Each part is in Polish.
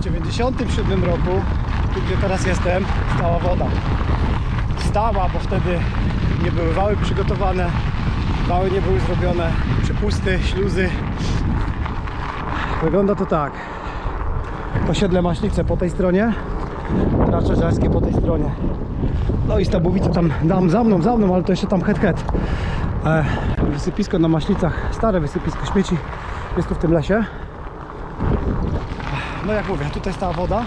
W 97 roku, tu gdzie teraz jestem, stała woda. Stała, bo wtedy nie były wały przygotowane, wały nie były zrobione, przepusty, śluzy. Wygląda to tak. Osiedle Maślice po tej stronie, Tracze Żelskie po tej stronie. No i Stabowice tam dam za mną, za mną, ale to jeszcze tam het het. E, wysypisko na Maślicach, stare wysypisko śmieci jest tu w tym lesie. No jak mówię, tutaj stała woda.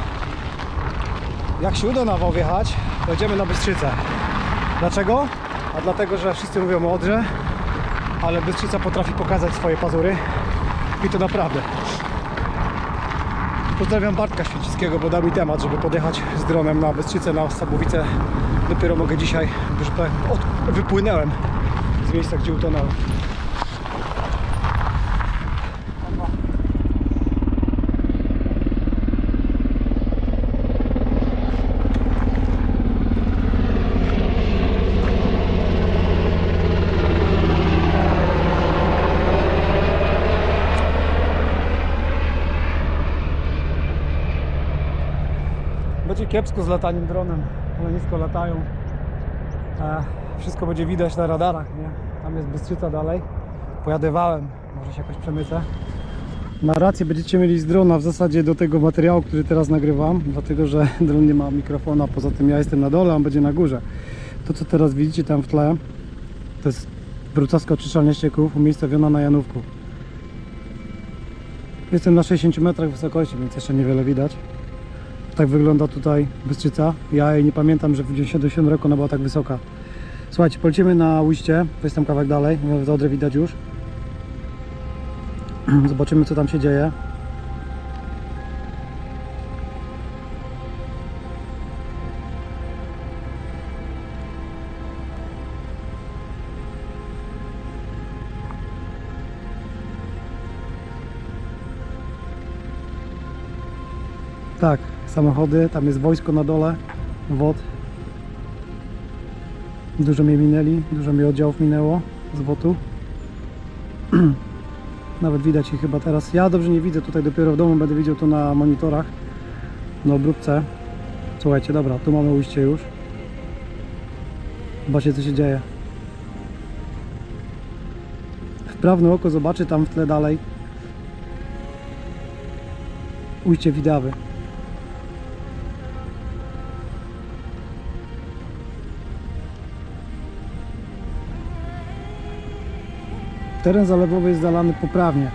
Jak się uda na wał wjechać, pojedziemy na Bystrzycę. Dlaczego? A dlatego, że wszyscy mówią o Odrze, ale Bystrzyca potrafi pokazać swoje pazury i to naprawdę. Pozdrawiam Bartka Święcickiego, bo dał mi temat, żeby podjechać z dronem na Bystrzycę, na Stabowice. Dopiero mogę dzisiaj, że powiem, wypłynęłem z miejsca, gdzie utonąłem. Będzie kiepsko z lataniem dronem, ale nisko latają. E, wszystko będzie widać na radarach, nie? Tam jest Bystrzyca dalej. Pojadę wałem, może się jakoś przemycę. Na rację będziecie mieli z drona w zasadzie do tego materiału, który teraz nagrywam, dlatego że dron nie ma mikrofona, poza tym ja jestem na dole, on będzie na górze. To co teraz widzicie tam w tle, to jest brucowska oczyszczalnia ścieków umiejscowiona na Janówku. Jestem na 60 metrach wysokości, więc jeszcze niewiele widać. Tak wygląda tutaj Bystrzyca. Ja jej nie pamiętam, że w 97 roku ona była tak wysoka. Słuchajcie, polecimy na Ujście, to jest tam kawałek dalej, w Odrę widać już. Zobaczymy co tam się dzieje. Tak, samochody, tam jest wojsko na dole, WOD. Dużo mnie minęli, dużo mi oddziałów minęło z WOT-u. Nawet widać ich chyba teraz. Ja dobrze nie widzę, tutaj dopiero w domu będę widział to na monitorach, na obróbce. Słuchajcie, dobra, tu mamy ujście już. Zobaczcie co się dzieje. Wprawne oko zobaczy tam w tle dalej ujście Widawy. Teren zalewowy jest zalany poprawnie.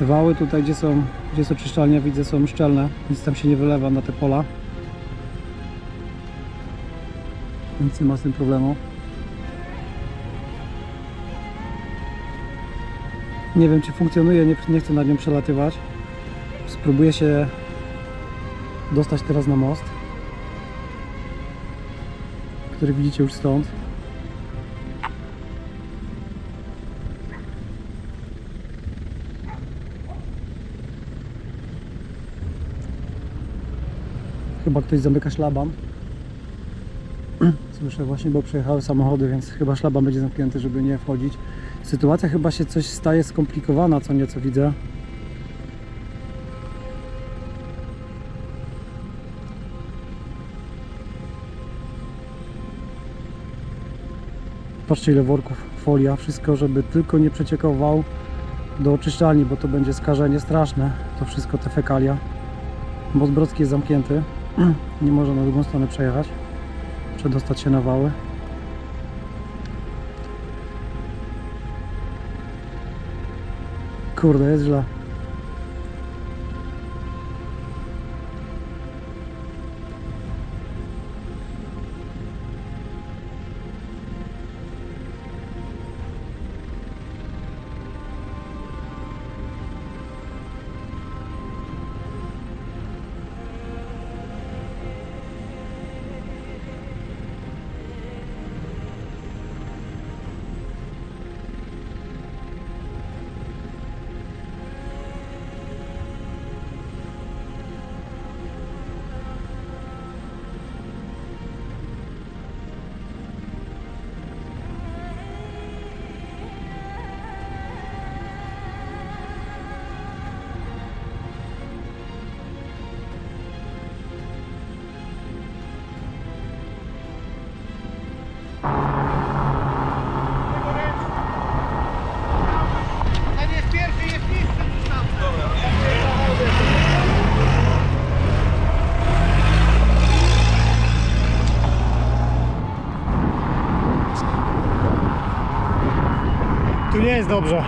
Wały tutaj, gdzie, są, gdzie jest oczyszczalnia, widzę, są szczelne, nic tam się nie wylewa na te pola. Więc nie ma z tym problemu. Nie wiem, czy funkcjonuje, nie, nie chcę nad nią przelatywać. Spróbuję się dostać teraz na most, który widzicie już stąd. Chyba ktoś zamyka szlaban. Słyszę właśnie, bo przyjechały samochody, więc chyba szlaban będzie zamknięty, żeby nie wchodzić. Sytuacja chyba się coś staje skomplikowana, co nieco widzę. Patrzcie ile worków, folia, wszystko, żeby tylko nie przeciekał wał do oczyszczalni, bo to będzie skażenie straszne. To wszystko te fekalia. Brodzki jest zamknięty. Nie można na drugą stronę przejechać. Przedostać się na wały. Kurde, jest źle. Jest dobrze.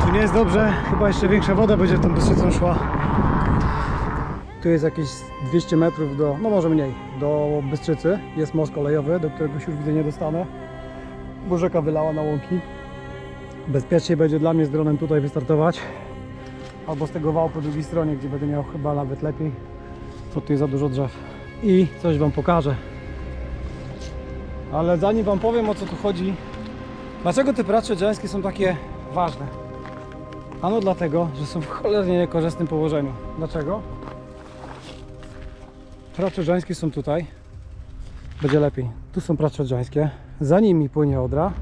Tu nie jest dobrze. Chyba jeszcze większa woda będzie tą Bystrzycą szła. Tu jest jakieś 200 metrów do, no może mniej, do Bystrzycy. Jest most kolejowy, do którego się już widzę nie dostanę, bo rzeka wylała na łąki. Bezpieczniej będzie dla mnie z dronem tutaj wystartować. Albo z tego wału po drugiej stronie, gdzie będę miał chyba nawet lepiej. To tu jest za dużo drzew. I coś Wam pokażę. Ale zanim Wam powiem o co tu chodzi, dlaczego te prace oddziańskie są takie ważne? Ano dlatego, że są w cholernie niekorzystnym położeniu. Dlaczego? Prace oddziańskie są tutaj. Będzie lepiej. Tu są prace oddziańskie. Za nimi płynie Odra.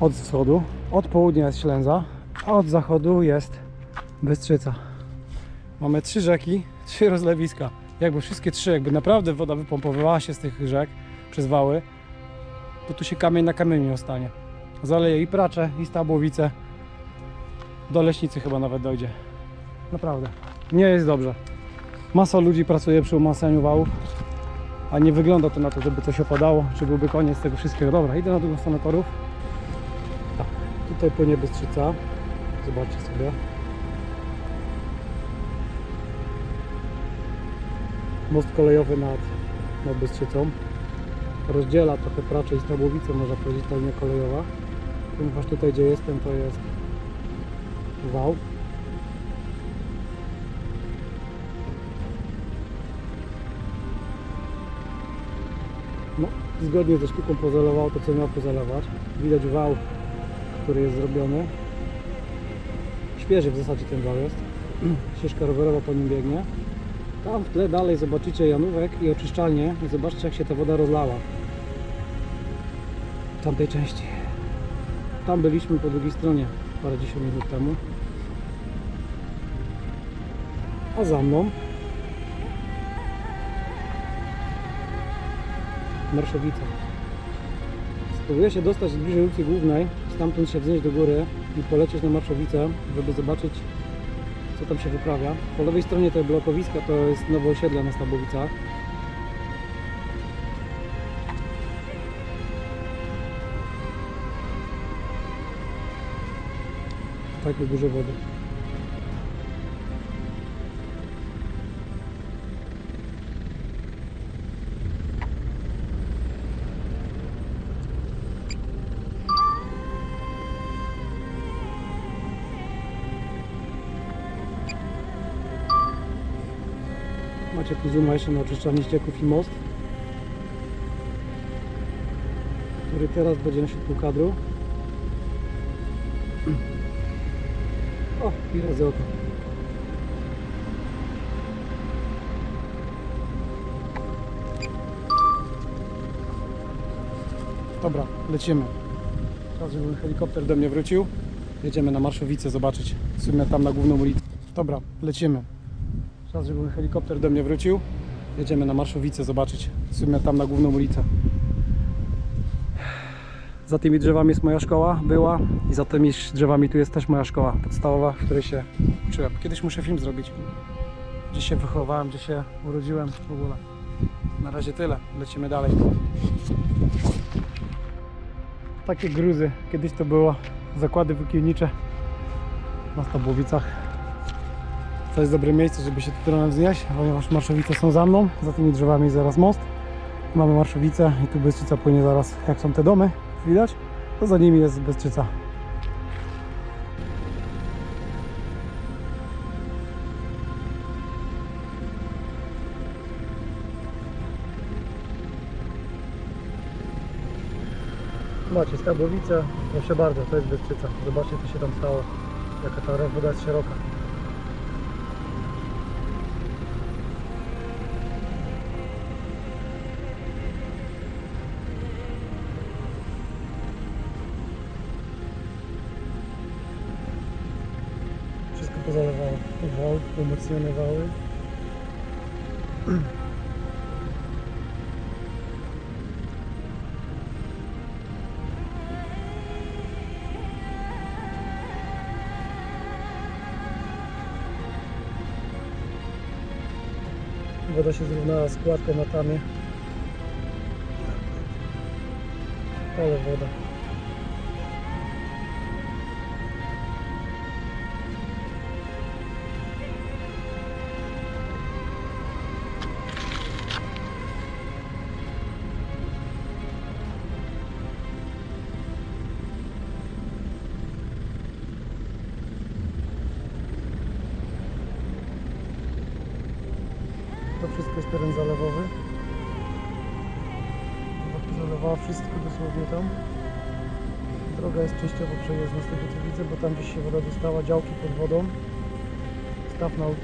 Od wschodu. Od południa jest Ślęza. A od zachodu jest Bystrzyca. Mamy trzy rzeki, trzy rozlewiska. Jakby wszystkie trzy, jakby naprawdę woda wypompowywała się z tych rzek przez wały, to tu się kamień na kamieniu nie ostanie. Zaleje i Pracze, i Stabłowice. Do Leśnicy chyba nawet dojdzie. Naprawdę. Nie jest dobrze. Masa ludzi pracuje przy umasaniu wałów, a nie wygląda to na to, żeby coś opadało, czy byłby koniec tego wszystkiego. Dobra, idę na drugą stronę torów. Tak, tutaj płynie Bystrzyca. Zobaczcie sobie. Most kolejowy nad, nad Bystrzycą. Rozdziela trochę Pracze i Stabłowicę, można powiedzieć, linia kolejowa. Ponieważ tutaj, gdzie jestem, to jest wał. No, zgodnie ze sztuką pozalowało to, co miał pozalować. Widać wał, który jest zrobiony. Świeży w zasadzie ten wał jest. Ścieżka rowerowa po nim biegnie. Tam w tle dalej zobaczycie Janówek i oczyszczalnię zobaczcie jak się ta woda rozlała. W tamtej części. Tam byliśmy po drugiej stronie parędziesiąt minut temu. A za mną Marszowica. Spróbuję się dostać bliżej ulicy Głównej, stamtąd się wznieść do góry i polecieć na Marszowicę, żeby zobaczyć co tam się wyprawia. Po lewej stronie tego blokowiska to jest nowe osiedle na Stabowicach. Tak jest dużo wody. Macie tu zooma jeszcze na oczyszczalni ścieków i most, który teraz będzie na środku kadru. O, i razy oko. Dobra, lecimy. Czas, żeby helikopter do mnie wrócił. Jedziemy na Marszowicę zobaczyć. W sumie tam na główną ulicę. Dobra, lecimy. Czas, żeby helikopter do mnie wrócił. Jedziemy na Marszowicę zobaczyć. W sumie tam na główną ulicę. Za tymi drzewami jest moja szkoła, była i za tymi drzewami tu jest też moja szkoła podstawowa, w której się uczyłem. Kiedyś muszę film zrobić. Gdzie się wychowałem, gdzie się urodziłem w ogóle. Na razie tyle, lecimy dalej. Takie gruzy, kiedyś to było zakłady wykielnicze na Stabłowicach. To jest dobre miejsce, żeby się tu wznieść, ponieważ marszowice są za mną, za tymi drzewami zaraz most. Mamy Marszowicę i tu Bystrzyca płynie zaraz, jak są te domy, widać, to za nimi jest Bystrzyca. Macie Stabowicę, proszę bardzo, to jest Bystrzyca. Zobaczcie co się tam stało, jaka ta woda jest szeroka. Wał, umocnione wały. Woda się zrównała z kładką na tamie. Ale woda. Droga jest częściowo przejezdna z tego co widzę, bo tam gdzieś się woda dostała, działki pod wodą. Staw na ulicy.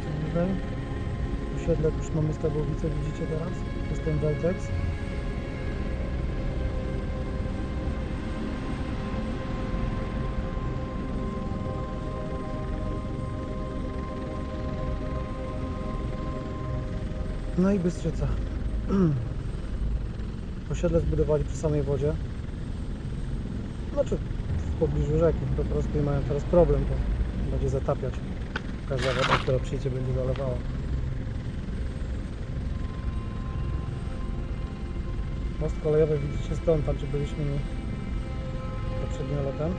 Osiedle już mamy Stabowicę, widzicie teraz? Jest ten Veltex. No i Bystrzyca. Osiedle zbudowali przy samej wodzie. Znaczy w pobliżu rzeki po prostu i mają teraz problem, bo będzie zatapiać. Każda woda, która przyjdzie będzie zalewała. Most kolejowy widzicie stąd, tam gdzie byliśmy poprzednim latem.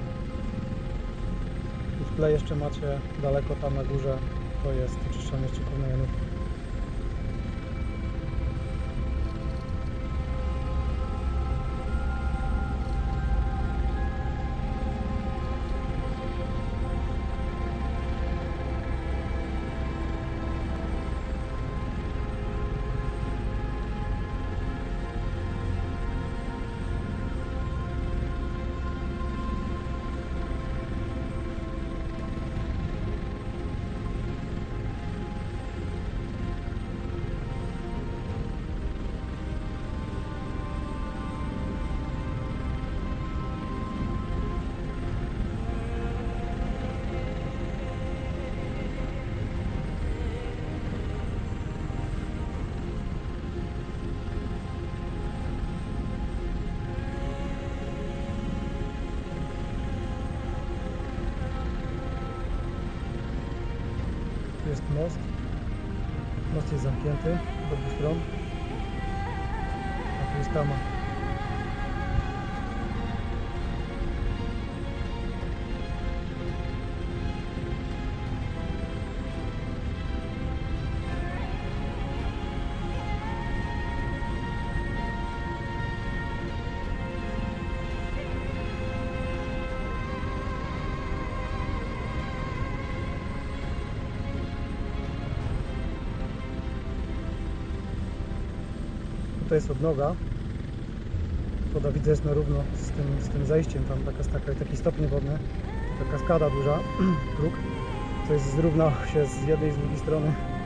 I w tle jeszcze macie daleko tam na górze, to jest oczyszczalnia ścieków na Janówku. Tu jest most. Most jest zamknięty z obu stron. A tu jest tama. Jest odnoga. Woda widzę jest na równo z tym, z tym zejściem, tam taka, taka, taki stopień wodny, taka kaskada duża, próg. To jest zrównał się z jednej i z drugiej strony